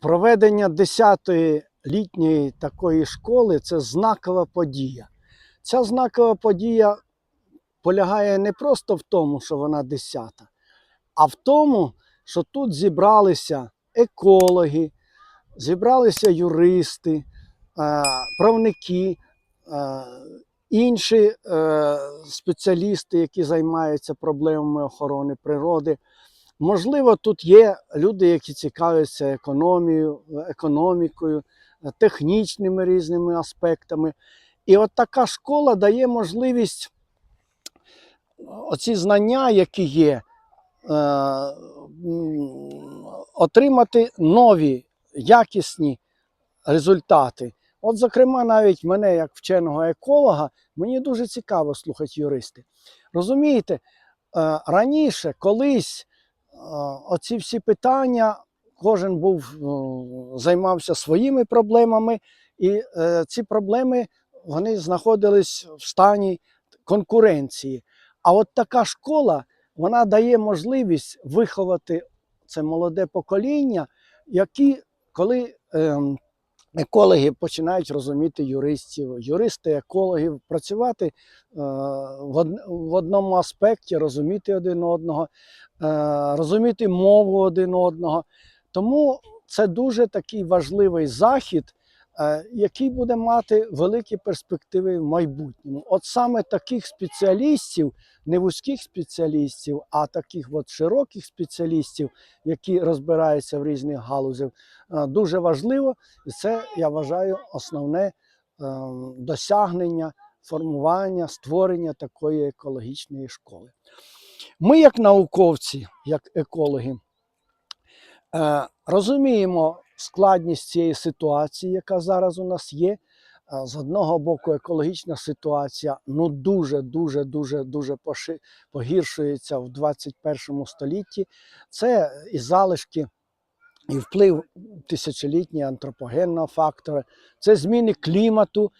Проведення 10-ї літньої такої школи це знакова подія. Ця знакова подія полягає не просто в тому, що вона 10-та, а в тому, що тут зібралися екологи, зібралися юристи, е, правники, е, інші е, спеціалісти, які займаються проблемами охорони природи. Можливо, тут є люди, які цікавляться економією, економікою, технічними різними аспектами. І от така школа дає можливість оці знання, які є, е, отримати нові, якісні результати. От, зокрема, навіть мене, як вченого еколога, мені дуже цікаво слухати юристи. Розумієте, е, раніше, колись оці всі питання, кожен був, е, займався своїми проблемами, і е, ці проблеми вони знаходились в стані конкуренції. А от така школа вона дає можливість виховати це молоде покоління, які, коли ем, екологи починають розуміти юристів, юристи, екологів, працювати е, в, од, в одному аспекті, розуміти один одного, е, розуміти мову один одного. Тому це дуже такий важливий захід, який буде мати великі перспективи в майбутньому. От саме таких спеціалістів, не вузьких спеціалістів, а таких от широких спеціалістів, які розбираються в різних галузях, е, дуже важливо. І це, я вважаю, основне е, досягнення формування, створення такої екологічної школи. Ми, як науковці, як екологи, е, розуміємо складність цієї ситуації, яка зараз у нас є. З одного боку, екологічна ситуація ну дуже, дуже, дуже, дуже погіршується в 21 столітті. Це і залишки, і вплив тисячолітнього антропогенного фактора, це зміни клімату,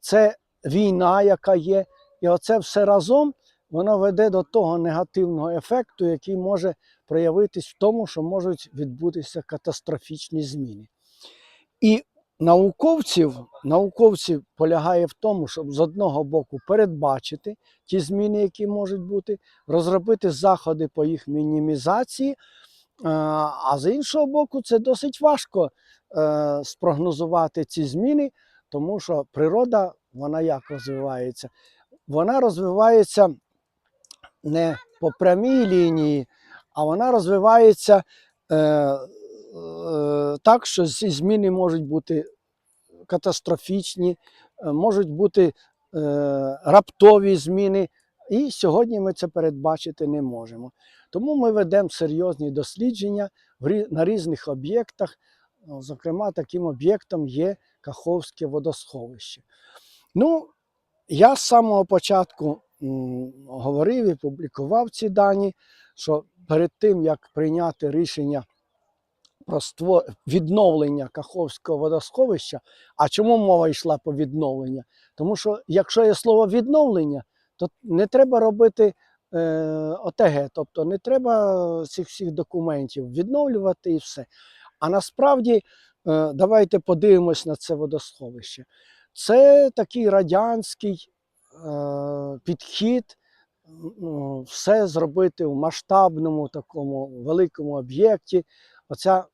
це війна, яка є. І оце все разом воно веде до того негативного ефекту, який може проявитись в тому, що можуть відбутися катастрофічні зміни. І науковців, науковців полягає в тому, щоб з одного боку передбачити ті зміни, які можуть бути, розробити заходи по їх мінімізації. Е, А з іншого боку, це досить важко е, спрогнозувати ці зміни, тому що природа, вона як розвивається? Вона розвивається не по прямій лінії, а вона розвивається е, е, так, що ці зміни можуть бути катастрофічні, е, можуть бути е, раптові зміни. І сьогодні ми це передбачити не можемо. Тому ми ведемо серйозні дослідження на різних об'єктах. Ну, Зокрема, таким об'єктом є Каховське водосховище. Ну, я з самого початку говорив і публікував ці дані, що перед тим, як прийняти рішення про відновлення Каховського водосховища, а чому мова йшла по відновленню? Тому що якщо є слово відновлення, то не треба робити е, ОТГ, тобто не треба цих всіх документів відновлювати і все. А насправді, е, давайте подивимось на це водосховище. Це такий радянський підхід, ну, все зробити в масштабному такому великому об'єкті. Оця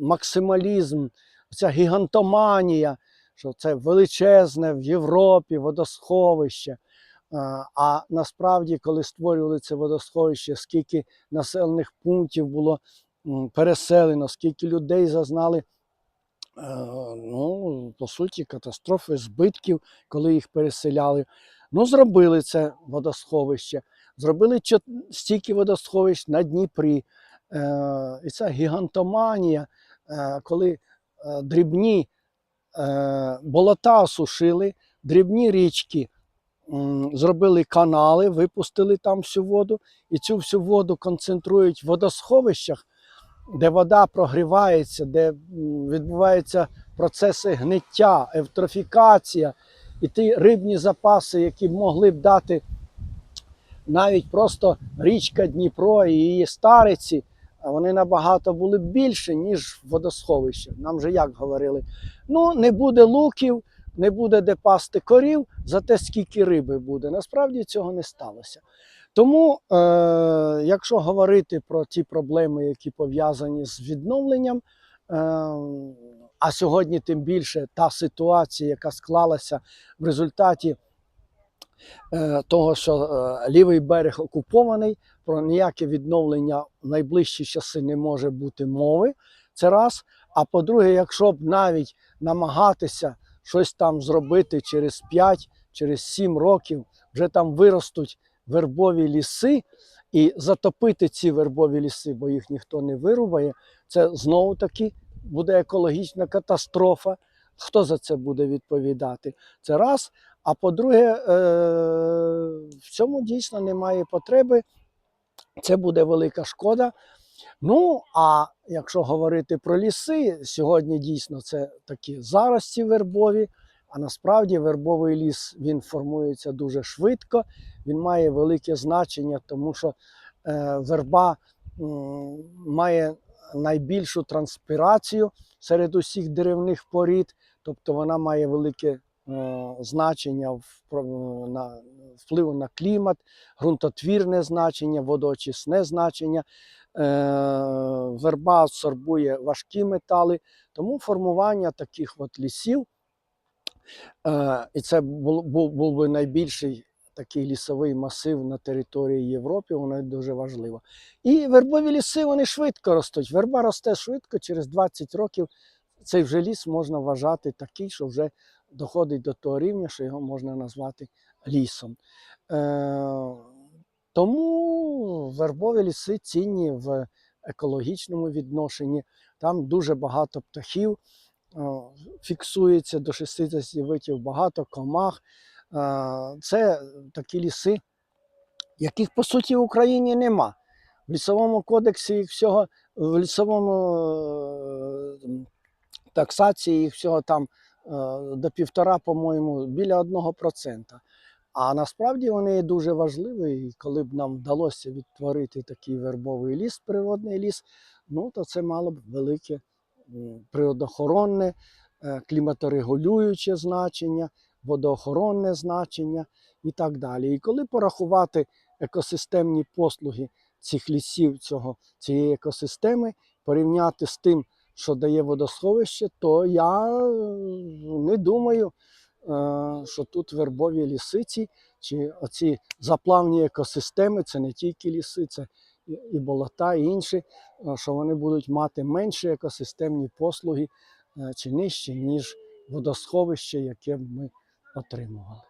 максималізм, оця гігантоманія, що це величезне в Європі водосховище. Е, А насправді, коли створювали це водосховище, скільки населених пунктів було переселено, скільки людей зазнали, е, ну, по суті, катастрофи, збитків, коли їх переселяли. Ну, зробили це водосховище, зробили стільки водосховищ на Дніпрі. Е, І ця гігантоманія, е, коли е, дрібні е, болота осушили, дрібні річки зробили канали, випустили там всю воду, і цю всю воду концентрують в водосховищах, де вода прогрівається, де відбуваються процеси гниття, евтрофікація, і ті рибні запаси, які б могли б дати навіть просто річка Дніпро і її стариці, вони набагато були більше, ніж водосховища. Нам же як говорили: ну, не буде луків, не буде де пасти корів, зате скільки риби буде. Насправді цього не сталося. Тому, е, якщо говорити про ті проблеми, які пов'язані з відновленням, е, а сьогодні тим більше та ситуація, яка склалася в результаті е, того, що е, лівий берег окупований, про ніяке відновлення в найближчі часи не може бути мови. Це раз. А по-друге, якщо б навіть намагатися щось там зробити через 5, через 7 років, вже там виростуть вербові ліси, і затопити ці вербові ліси, бо їх ніхто не вирубає, це знову таки буде екологічна катастрофа. Хто за це буде відповідати? Це раз. А по-друге, е, в цьому дійсно немає потреби. Це буде велика шкода. Ну, а якщо говорити про ліси, сьогодні дійсно це такі зарості вербові, а насправді вербовий ліс він формується дуже швидко, він має велике значення, тому що е, верба має найбільшу транспірацію серед усіх деревних порід, тобто вона має велике е, значення на впливу на клімат, ґрунтотвірне значення, водоочисне значення. Е, верба абсорбує важкі метали, тому формування таких от лісів, е, і це був би найбільший такий лісовий масив на території Європи, воно дуже важливо. І вербові ліси вони швидко ростуть. Верба росте швидко, через 20 років цей вже ліс можна вважати такий, що вже доходить до того рівня, що його можна назвати лісом. Е, тому вербові ліси цінні в екологічному відношенні. Там дуже багато птахів фіксується до 60 видів, багато комах. Це такі ліси, яких по суті в Україні нема. В лісовому кодексі їх всього, в лісовому е, таксації їх всього там е, до півтора, по-моєму, біля одного процента. А насправді вони дуже важливі, і коли б нам вдалося відтворити такий вербовий ліс, природний ліс, ну то це мало б велике природоохоронне, е, кліматорегулююче значення, водоохоронне значення і так далі. І коли порахувати екосистемні послуги цих лісів, цього, цієї екосистеми, порівняти з тим, що дає водосховище, то я е, не думаю, е, що тут вербові лісиці чи оці заплавні екосистеми, це не тільки ліси, це і болота, і інші, е, що вони будуть мати менші екосистемні послуги чи нижчі, ніж водосховище, яке ми отримували.